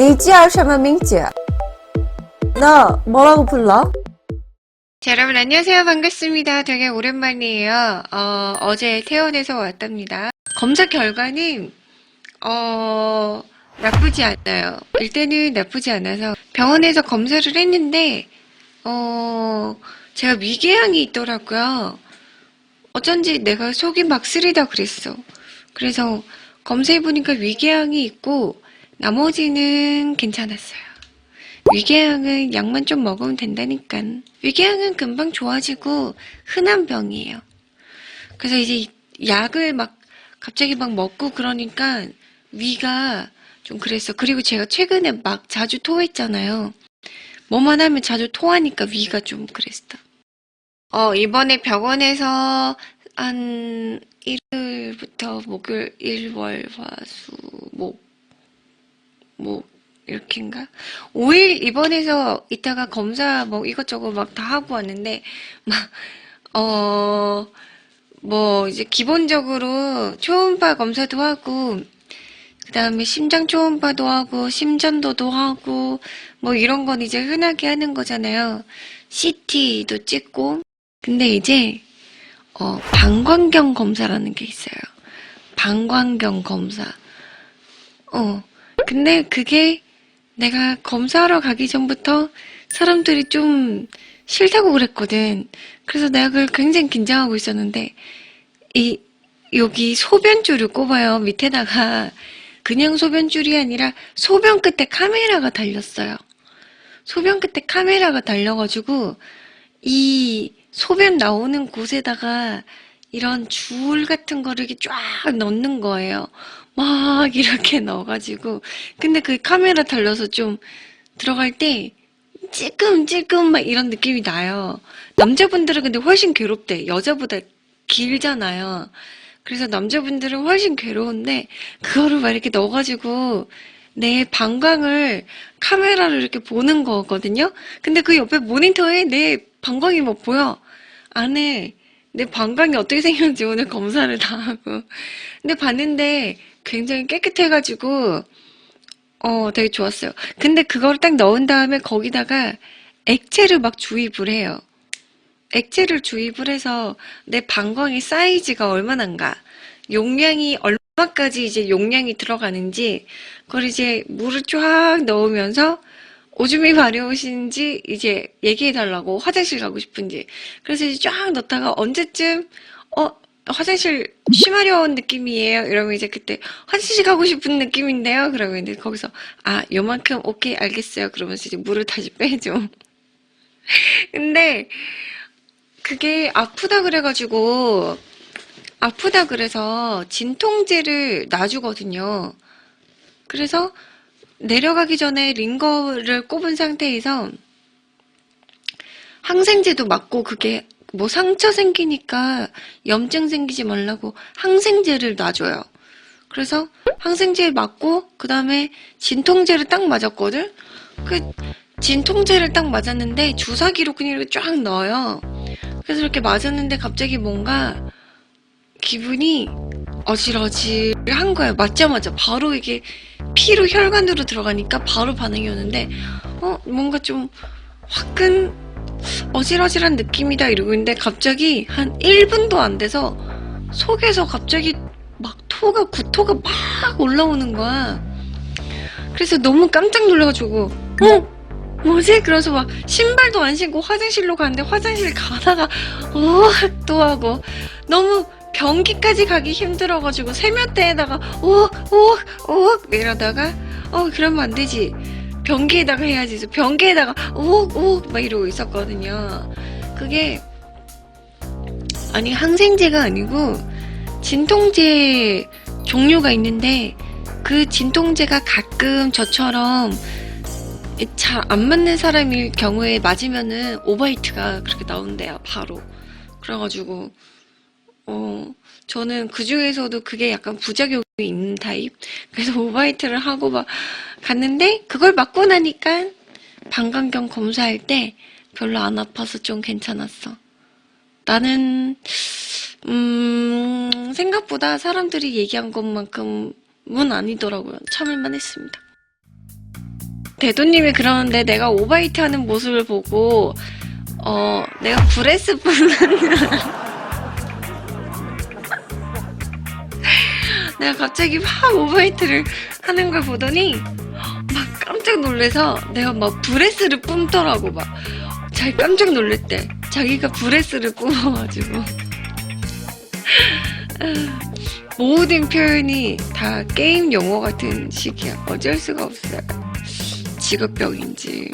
리지아샤마밍지야. 뭐 나 뭐라고 불러? 자, 여러분 안녕하세요. 반갑습니다. 되게 오랜만이에요. 어, 어제 태원에서 왔답니다. 검사 결과는 어, 나쁘지 않아요. 일단은 나쁘지 않아서 병원에서 검사를 했는데 어, 제가 위궤양이 있더라고요. 어쩐지 내가 속이 막 쓰리다 그랬어. 그래서 검사해보니까 위궤양이 있고 나머지는 괜찮았어요. 위궤양은 약만 좀 먹으면 된다니까. 위궤양은 금방 좋아지고 흔한 병이에요. 그래서 이제 약을 막 갑자기 막 먹고 그러니까 위가 좀 그랬어. 그리고 제가 최근에 막 자주 토했잖아요. 뭐만 하면 자주 토하니까 위가 좀 그랬어. 어, 이번에 병원에서 한 일요일부터 목요일, 일, 월, 화, 수, 목, 목, 이렇게인가? 5일 입원해서 이따가 검사 뭐 이것저것 막 다 하고 왔는데, 막, 어, 뭐 이제 기본적으로 초음파 검사도 하고, 그 다음에 심장 초음파도 하고, 심전도도 하고, 뭐 이런 건 이제 흔하게 하는 거잖아요. CT도 찍고. 근데 이제, 어, 방광경 검사라는 게 있어요. 방광경 검사. 어, 근데 그게 내가 검사하러 가기 전부터 사람들이 좀 싫다고 그랬거든. 그래서 내가 그걸 굉장히 긴장하고 있었는데, 이, 여기 소변줄을 꼽아요. 밑에다가 그냥 소변줄이 아니라 소변 끝에 카메라가 달렸어요. 소변 끝에 카메라가 달려가지고, 이 소변 나오는 곳에다가 이런 줄 같은 거를 이렇게 쫙 넣는 거예요. 막 이렇게 넣어가지고. 근데 그 카메라 달려서 좀 들어갈 때 찔끔찔끔 막 이런 느낌이 나요. 남자분들은 근데 훨씬 괴롭대. 여자보다 길잖아요. 그래서 남자분들은 훨씬 괴로운데 그거를 막 이렇게 넣어가지고 내 방광을 카메라로 이렇게 보는 거거든요. 근데 그 옆에 모니터에 내 방광이 뭐 보여. 안에 내 방광이 어떻게 생겼는지 오늘 검사를 다 하고. 근데 봤는데 굉장히 깨끗해가지고, 어, 되게 좋았어요. 근데 그거를 딱 넣은 다음에 거기다가 액체를 막 주입을 해요. 액체를 주입을 해서 내 방광의 사이즈가 얼마나인가, 용량이 얼마까지 이제 용량이 들어가는지, 그걸 이제 물을 쫙 넣으면서 오줌이 마려우신지 이제 얘기해 달라고 화장실 가고 싶은지. 그래서 이제 쫙 넣다가 언제쯤, 어, 화장실 쉬마려운 느낌이에요. 이러면 이제 그때 화장실 가고 싶은 느낌인데요. 그러면 이제 거기서 아, 요만큼 오케이 알겠어요. 그러면서 이제 물을 다시 빼줘. 근데 그게 아프다 그래가지고 아프다 그래서 진통제를 놔주거든요. 그래서 내려가기 전에 링거를 꼽은 상태에서 항생제도 맞고 그게 뭐 상처 생기니까 염증 생기지 말라고 항생제를 놔줘요. 그래서 항생제 맞고 그 다음에 진통제를 딱 맞았거든. 그 진통제를 딱 맞았는데 주사기로 그냥 이렇게 쫙 넣어요. 그래서 이렇게 맞았는데 갑자기 뭔가 기분이 어질어질한 거예요. 맞자마자 바로 이게 피로 혈관으로 들어가니까 바로 반응이 오는데 어 뭔가 좀 화끈 어질어질한 느낌이다 이러고 있는데 갑자기 한 1분도 안 돼서 속에서 갑자기 막 토가 구토가 막 올라오는 거야. 그래서 너무 깜짝 놀라가지고 어? 뭐지? 그래서 막 신발도 안 신고 화장실로 갔는데 화장실 가다가 어또 하고. 너무 변기까지 가기 힘들어가지고 세면대에다가 오오오 이러다가 어 그러면 안 되지 변기에다가 해야지. 변기에다가 오오막 이러고 있었거든요. 그게 아니 항생제가 아니고 진통제 종류가 있는데 그 진통제가 가끔 저처럼 잘 안 맞는 사람일 경우에 맞으면은 오바이트가 그렇게 나온대요 바로. 그래가지고 어, 저는 그 중에서도 그게 약간 부작용 이 있는 타입. 그래서 오바이트를 하고 막 갔는데, 그걸 맞고 나니까 방광경 검사할 때 별로 안 아파서 좀 괜찮았어. 나는, 음, 생각보다 사람들이 얘기한 것만큼은 아니더라고요. 참을만 했습니다. 대도님이 그러는데 내가 오바이트 하는 모습을 보고 어 내가 브레스 뿜는 내가 갑자기 막 오바이트를 하는 걸 보더니 막 깜짝 놀래서 내가 막 브레스를 뿜더라고 막. 자기 깜짝 놀랬대 자기가 브레스를 뿜어가지고. 모든 표현이 다 게임 용어 같은 식이야. 어쩔 수가 없어요. 직업병인지